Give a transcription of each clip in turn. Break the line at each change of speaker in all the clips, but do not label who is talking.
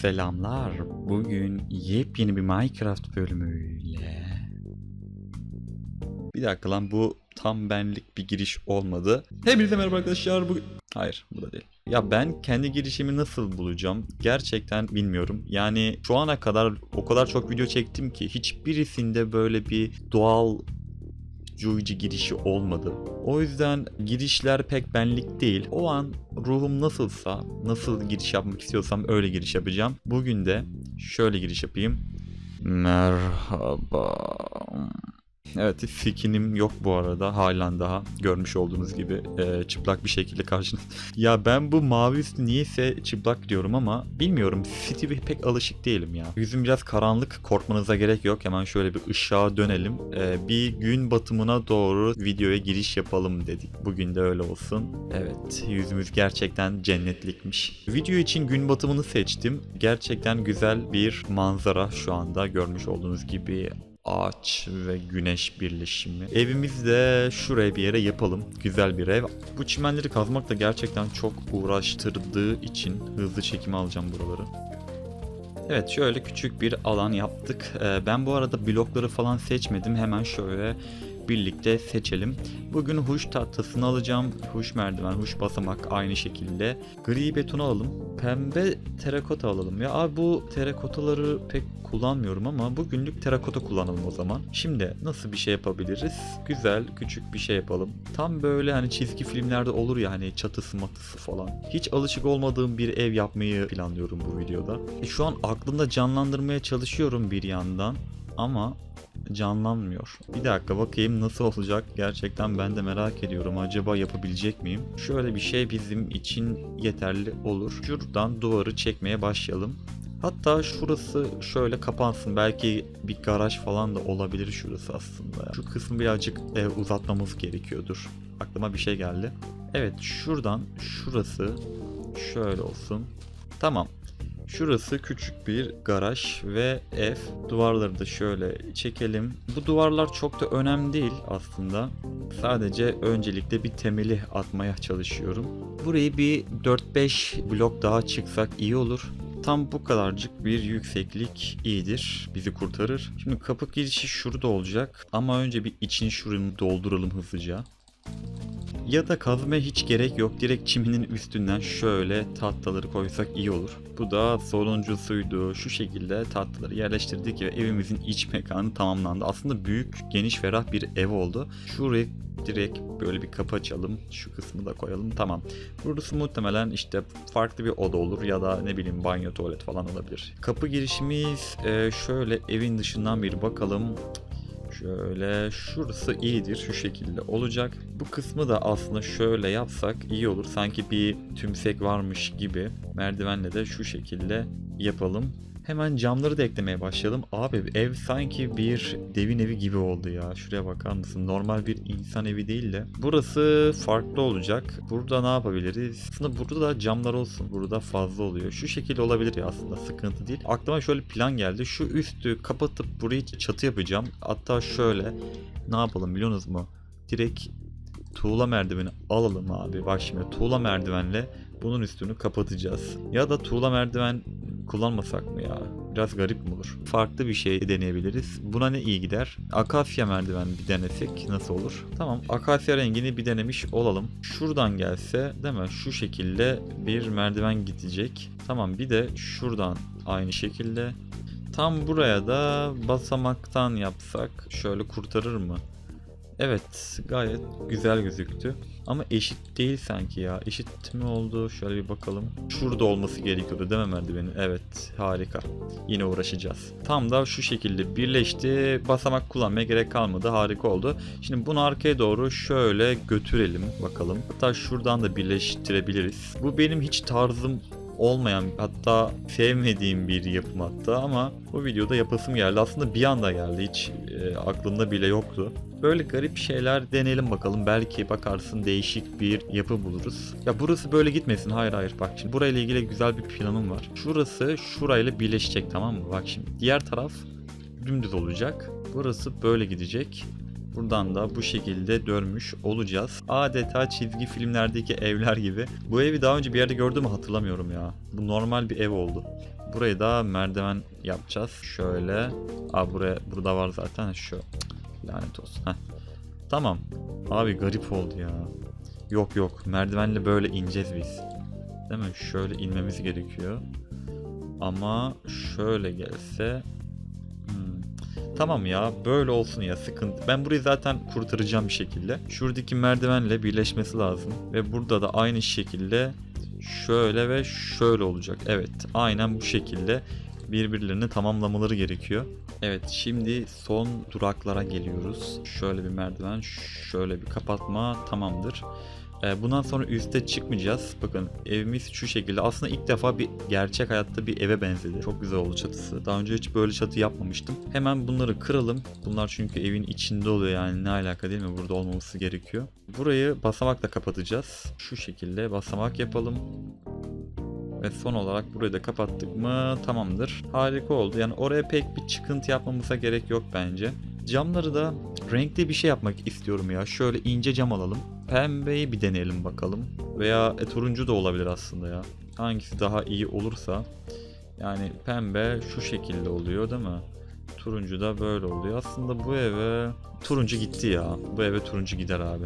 Selamlar. Bugün yepyeni bir Minecraft bölümüyle. Bir dakika lan bu tam benlik bir giriş olmadı. Hepinize merhaba arkadaşlar. Bugün... Hayır bu da değil. Ya ben kendi girişimi nasıl bulacağım gerçekten bilmiyorum. Yani şu ana kadar o kadar çok video çektim ki hiçbirisinde böyle bir doğal Juicy girişi olmadı. O yüzden girişler pek benlik değil. O an ruhum nasılsa, nasıl giriş yapmak istiyorsam öyle giriş yapacağım. Bugün de şöyle giriş yapayım. Merhaba. Evet skinim yok bu arada halen daha görmüş olduğunuz gibi e, çıplak bir şekilde karşınız. ya ben bu mavi üstü niyeyse çıplak diyorum ama bilmiyorum Steve'e pek alışık değilim ya. Yüzüm biraz karanlık korkmanıza gerek yok hemen şöyle bir ışığa dönelim. E, bir gün batımına doğru videoya giriş yapalım dedik. Bugün de öyle olsun. Evet yüzümüz gerçekten cennetlikmiş. Video için gün batımını seçtim. Gerçekten güzel bir manzara şu anda görmüş olduğunuz gibi ağaç ve güneş birleşimi. Evimizi de şuraya bir yere yapalım. Güzel bir ev. Bu çimenleri kazmak da gerçekten çok uğraştırdığı için hızlı çekimi alacağım buraları. Evet şöyle küçük bir alan yaptık. Ee, ben bu arada blokları falan seçmedim. Hemen şöyle birlikte seçelim. Bugün huş tahtasını alacağım. Huş merdiven, huş basamak aynı şekilde. Gri beton alalım. Pembe terakota alalım. Ya abi bu terakotaları pek kullanmıyorum ama bugünlük terakota kullanalım o zaman. Şimdi nasıl bir şey yapabiliriz? Güzel küçük bir şey yapalım. Tam böyle hani çizgi filmlerde olur ya hani çatısı matısı falan. Hiç alışık olmadığım bir ev yapmayı planlıyorum bu videoda. E, şu an aklımda canlandırmaya çalışıyorum bir yandan ama canlanmıyor. Bir dakika bakayım nasıl olacak gerçekten ben de merak ediyorum acaba yapabilecek miyim? Şöyle bir şey bizim için yeterli olur. Şuradan duvarı çekmeye başlayalım. Hatta şurası şöyle kapansın. Belki bir garaj falan da olabilir şurası aslında. Şu kısmı birazcık e, uzatmamız gerekiyordur. Aklıma bir şey geldi. Evet şuradan şurası şöyle olsun. Tamam. Şurası küçük bir garaj ve ev. Duvarları da şöyle çekelim. Bu duvarlar çok da önemli değil aslında. Sadece öncelikle bir temeli atmaya çalışıyorum. Burayı bir 4-5 blok daha çıksak iyi olur. Tam bu kadarcık bir yükseklik iyidir. Bizi kurtarır. Şimdi kapı girişi şurada olacak. Ama önce bir için şurunu dolduralım hızlıca. Ya da kazmaya hiç gerek yok. Direkt çiminin üstünden şöyle tahtaları koysak iyi olur. Bu da sonuncusuydu. Şu şekilde tahtaları yerleştirdik ve evimizin iç mekanı tamamlandı. Aslında büyük, geniş, ferah bir ev oldu. Şurayı direkt böyle bir kapı açalım. Şu kısmı da koyalım. Tamam. Burası muhtemelen işte farklı bir oda olur ya da ne bileyim banyo, tuvalet falan olabilir. Kapı girişimiz e, şöyle evin dışından bir bakalım. Şöyle şurası iyidir şu şekilde olacak. Bu kısmı da aslında şöyle yapsak iyi olur. Sanki bir tümsek varmış gibi merdivenle de şu şekilde yapalım. Hemen camları da eklemeye başlayalım. Abi ev sanki bir devin evi gibi oldu ya. Şuraya bakar mısın? Normal bir insan evi değil de. Burası farklı olacak. Burada ne yapabiliriz? Aslında burada da camlar olsun. Burada fazla oluyor. Şu şekilde olabilir ya aslında sıkıntı değil. Aklıma şöyle plan geldi. Şu üstü kapatıp burayı çatı yapacağım. Hatta şöyle ne yapalım biliyorsunuz mu? Direkt tuğla merdiveni alalım abi. Bak şimdi tuğla merdivenle bunun üstünü kapatacağız. Ya da tuğla merdiven kullanmasak mı ya? Biraz garip mi olur? Farklı bir şey deneyebiliriz. Buna ne iyi gider? Akasya merdiven bir denesek nasıl olur? Tamam akasya rengini bir denemiş olalım. Şuradan gelse değil mi? Şu şekilde bir merdiven gidecek. Tamam bir de şuradan aynı şekilde. Tam buraya da basamaktan yapsak şöyle kurtarır mı? Evet gayet güzel gözüktü. Ama eşit değil sanki ya. Eşit mi oldu? Şöyle bir bakalım. Şurada olması gerekiyordu değil mi merdivenin? Evet harika. Yine uğraşacağız. Tam da şu şekilde birleşti. Basamak kullanmaya gerek kalmadı. Harika oldu. Şimdi bunu arkaya doğru şöyle götürelim bakalım. Hatta şuradan da birleştirebiliriz. Bu benim hiç tarzım olmayan hatta sevmediğim bir yapım hatta ama bu videoda yapasım geldi. Aslında bir anda geldi hiç e, aklımda bile yoktu. Böyle garip şeyler deneyelim bakalım. Belki bakarsın değişik bir yapı buluruz. Ya burası böyle gitmesin. Hayır hayır bak şimdi burayla ilgili güzel bir planım var. Şurası şurayla birleşecek tamam mı? Bak şimdi diğer taraf dümdüz olacak. Burası böyle gidecek. Buradan da bu şekilde dönmüş olacağız. Adeta çizgi filmlerdeki evler gibi. Bu evi daha önce bir yerde gördüm hatırlamıyorum ya. Bu normal bir ev oldu. Burayı da merdiven yapacağız. Şöyle. Aa buraya burada var zaten şu. Lanet olsun. Heh. Tamam. Abi garip oldu ya. Yok yok merdivenle böyle ineceğiz biz. Değil mi? Şöyle inmemiz gerekiyor. Ama şöyle gelse. Tamam ya böyle olsun ya sıkıntı. Ben burayı zaten kurtaracağım bir şekilde. Şuradaki merdivenle birleşmesi lazım. Ve burada da aynı şekilde şöyle ve şöyle olacak. Evet aynen bu şekilde birbirlerini tamamlamaları gerekiyor. Evet şimdi son duraklara geliyoruz. Şöyle bir merdiven, şöyle bir kapatma tamamdır. Ee, Bundan sonra üste çıkmayacağız. Bakın evimiz şu şekilde. Aslında ilk defa bir gerçek hayatta bir eve benzedi. Çok güzel oldu çatısı. Daha önce hiç böyle çatı yapmamıştım. Hemen bunları kıralım. Bunlar çünkü evin içinde oluyor yani ne alaka değil mi? Burada olmaması gerekiyor. Burayı basamakla kapatacağız. Şu şekilde basamak yapalım. Ve son olarak burayı da kapattık mı tamamdır. Harika oldu. Yani oraya pek bir çıkıntı yapmamıza gerek yok bence. Camları da renkli bir şey yapmak istiyorum ya. Şöyle ince cam alalım. Pembeyi bir deneyelim bakalım. Veya e, turuncu da olabilir aslında ya. Hangisi daha iyi olursa. Yani pembe şu şekilde oluyor değil mi? Turuncu da böyle oluyor. Aslında bu eve turuncu gitti ya. Bu eve turuncu gider abi.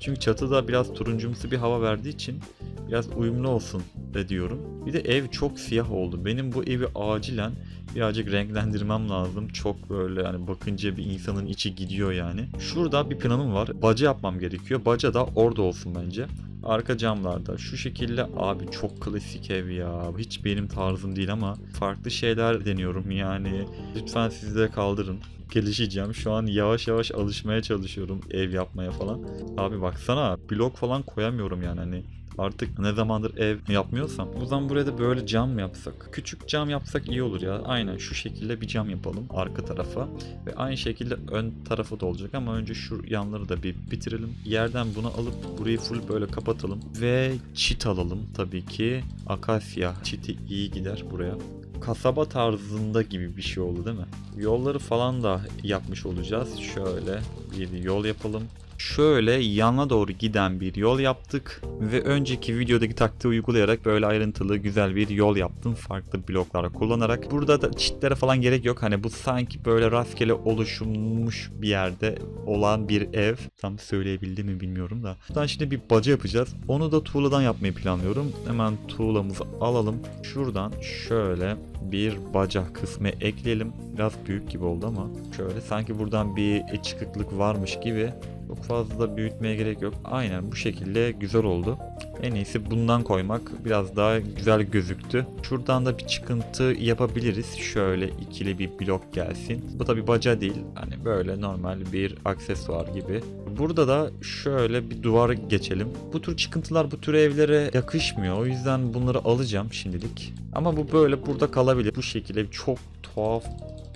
Çünkü çatıda biraz turuncumsu bir hava verdiği için biraz uyumlu olsun de diyorum. Bir de ev çok siyah oldu. Benim bu evi acilen birazcık renklendirmem lazım. Çok böyle yani bakınca bir insanın içi gidiyor yani. Şurada bir planım var. Baca yapmam gerekiyor. Baca da orada olsun bence. Arka camlarda şu şekilde abi çok klasik ev ya. Hiç benim tarzım değil ama farklı şeyler deniyorum yani. Lütfen siz de kaldırın. Gelişeceğim. Şu an yavaş yavaş alışmaya çalışıyorum ev yapmaya falan. Abi baksana blok falan koyamıyorum yani hani Artık ne zamandır ev yapmıyorsam. O zaman buraya da böyle cam yapsak? Küçük cam yapsak iyi olur ya. Aynen şu şekilde bir cam yapalım arka tarafa. Ve aynı şekilde ön tarafı da olacak ama önce şu yanları da bir bitirelim. Yerden bunu alıp burayı full böyle kapatalım. Ve çit alalım tabii ki. Akasya çiti iyi gider buraya kasaba tarzında gibi bir şey oldu değil mi? Yolları falan da yapmış olacağız. Şöyle bir yol yapalım. Şöyle yana doğru giden bir yol yaptık ve önceki videodaki taktiği uygulayarak böyle ayrıntılı güzel bir yol yaptım farklı bloklara kullanarak. Burada da çitlere falan gerek yok. Hani bu sanki böyle rastgele oluşmuş bir yerde olan bir ev. Tam söyleyebildim mi bilmiyorum da. Buradan şimdi bir baca yapacağız. Onu da tuğladan yapmayı planlıyorum. Hemen tuğlamızı alalım. Şuradan şöyle bir baca kısmı ekleyelim. Biraz büyük gibi oldu ama şöyle sanki buradan bir çıkıklık varmış gibi çok fazla büyütmeye gerek yok. Aynen bu şekilde güzel oldu. En iyisi bundan koymak biraz daha güzel gözüktü. Şuradan da bir çıkıntı yapabiliriz. Şöyle ikili bir blok gelsin. Bu tabi baca değil. Hani böyle normal bir aksesuar gibi. Burada da şöyle bir duvar geçelim. Bu tür çıkıntılar bu tür evlere yakışmıyor. O yüzden bunları alacağım şimdilik. Ama bu böyle burada kalabilir. Bu şekilde çok tuhaf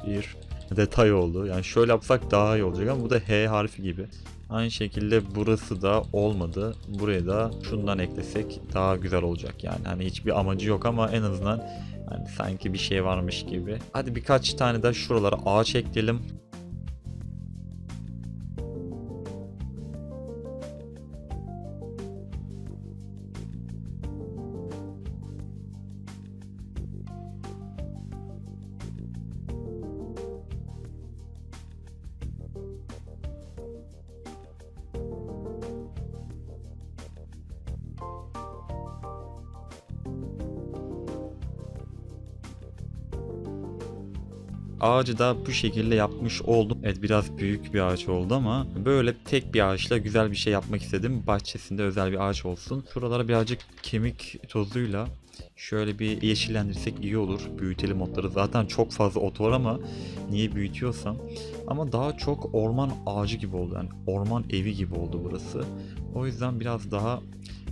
bir detay oldu. Yani şöyle yapsak daha iyi olacak ama bu da H harfi gibi. Aynı şekilde burası da olmadı. Buraya da şundan eklesek daha güzel olacak yani. Hani hiçbir amacı yok ama en azından hani sanki bir şey varmış gibi. Hadi birkaç tane de şuralara ağaç ekleyelim. Ağacı da bu şekilde yapmış oldum. Evet biraz büyük bir ağaç oldu ama böyle tek bir ağaçla güzel bir şey yapmak istedim. Bahçesinde özel bir ağaç olsun. Şuralara birazcık kemik tozuyla şöyle bir yeşillendirsek iyi olur. Büyütelim otları. Zaten çok fazla ot var ama niye büyütüyorsam. Ama daha çok orman ağacı gibi oldu. Yani orman evi gibi oldu burası. O yüzden biraz daha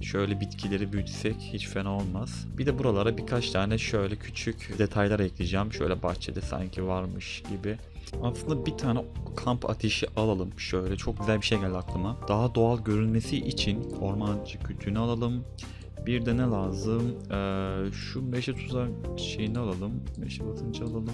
Şöyle bitkileri büyütsek hiç fena olmaz. Bir de buralara birkaç tane şöyle küçük detaylar ekleyeceğim. Şöyle bahçede sanki varmış gibi. Aslında bir tane kamp ateşi alalım. Şöyle çok güzel bir şey geldi aklıma. Daha doğal görünmesi için ormancı kütüğünü alalım. Bir de ne lazım? Ee, şu meşe tuzak şeyini alalım. Meşe basıncı alalım.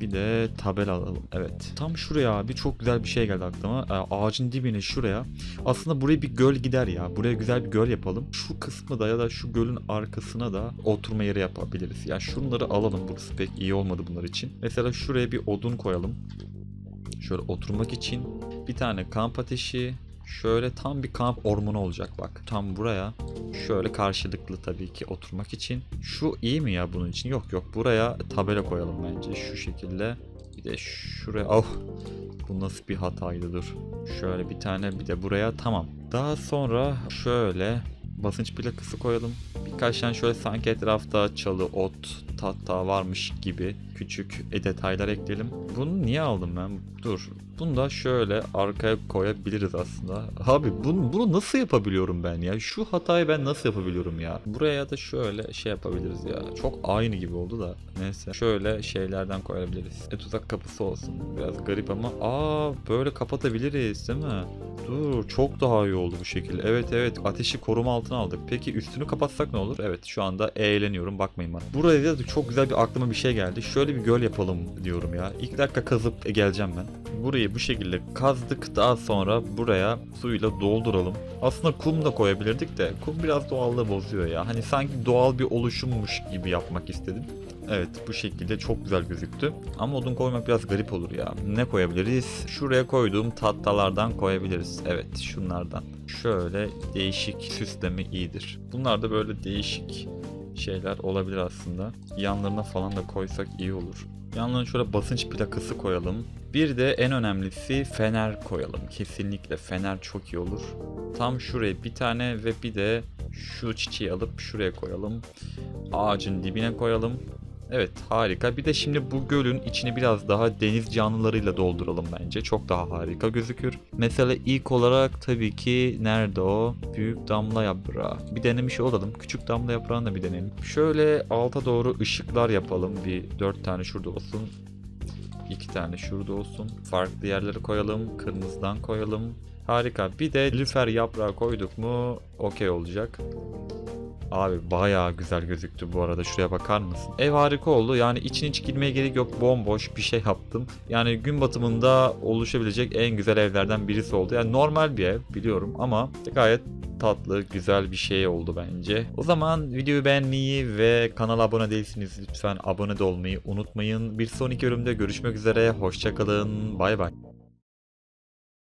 Bir de tabela alalım. Evet. Tam şuraya abi çok güzel bir şey geldi aklıma. Ee, ağacın dibine şuraya. Aslında buraya bir göl gider ya. Buraya güzel bir göl yapalım. Şu kısmı da ya da şu gölün arkasına da oturma yeri yapabiliriz. Yani şunları alalım. Burası pek iyi olmadı bunlar için. Mesela şuraya bir odun koyalım. Şöyle oturmak için bir tane kamp ateşi. Şöyle tam bir kamp ormanı olacak bak. Tam buraya. Şöyle karşılıklı tabii ki oturmak için. Şu iyi mi ya bunun için? Yok yok. Buraya tabela koyalım bence. Şu şekilde. Bir de şuraya. Oh. Bu nasıl bir hataydı dur. Şöyle bir tane bir de buraya. Tamam. Daha sonra şöyle basınç plakası koyalım. Birkaç tane şöyle sanki etrafta çalı, ot, tahta varmış gibi küçük e, detaylar ekleyelim. Bunu niye aldım ben? Dur. Bunu da şöyle arkaya koyabiliriz aslında. Abi bunu, bunu nasıl yapabiliyorum ben ya? Şu hatayı ben nasıl yapabiliyorum ya? Buraya da şöyle şey yapabiliriz ya. Çok aynı gibi oldu da. Neyse. Şöyle şeylerden koyabiliriz. E tuzak kapısı olsun. Biraz garip ama. Aa böyle kapatabiliriz değil mi? Dur çok daha iyi oldu bu şekilde. Evet evet ateşi koruma altına aldık. Peki üstünü kapatsak ne olur? Evet şu anda eğleniyorum bakmayın bana. Buraya da çok güzel bir aklıma bir şey geldi. Şöyle bir göl yapalım diyorum ya. İlk dakika kazıp geleceğim ben. Burayı bu şekilde kazdık daha sonra buraya suyla dolduralım. Aslında kum da koyabilirdik de kum biraz doğallığı bozuyor ya. Hani sanki doğal bir oluşummuş gibi yapmak istedim. Evet bu şekilde çok güzel gözüktü. Ama odun koymak biraz garip olur ya. Ne koyabiliriz? Şuraya koyduğum tahtalardan koyabiliriz. Evet şunlardan. Şöyle değişik süslemi iyidir. Bunlar da böyle değişik şeyler olabilir aslında. Yanlarına falan da koysak iyi olur. Yanlarına şöyle basınç plakası koyalım. Bir de en önemlisi fener koyalım. Kesinlikle fener çok iyi olur. Tam şuraya bir tane ve bir de şu çiçeği alıp şuraya koyalım. Ağacın dibine koyalım. Evet harika. Bir de şimdi bu gölün içini biraz daha deniz canlılarıyla dolduralım bence. Çok daha harika gözükür. Mesela ilk olarak tabii ki nerede o? Büyük damla yaprağı. Bir denemiş olalım. Küçük damla yaprağını da bir deneyelim. Şöyle alta doğru ışıklar yapalım. Bir dört tane şurada olsun. İki tane şurada olsun. Farklı yerlere koyalım. Kırmızıdan koyalım. Harika. Bir de lüfer yaprağı koyduk mu okey olacak. Abi bayağı güzel gözüktü bu arada şuraya bakar mısın? Ev harika oldu yani içine hiç girmeye gerek yok bomboş bir şey yaptım. Yani gün batımında oluşabilecek en güzel evlerden birisi oldu. Yani normal bir ev biliyorum ama gayet tatlı, güzel bir şey oldu bence. O zaman videoyu beğenmeyi ve kanala abone değilsiniz lütfen abone de olmayı unutmayın. Bir sonraki bölümde görüşmek üzere. Hoşçakalın. Bay bay.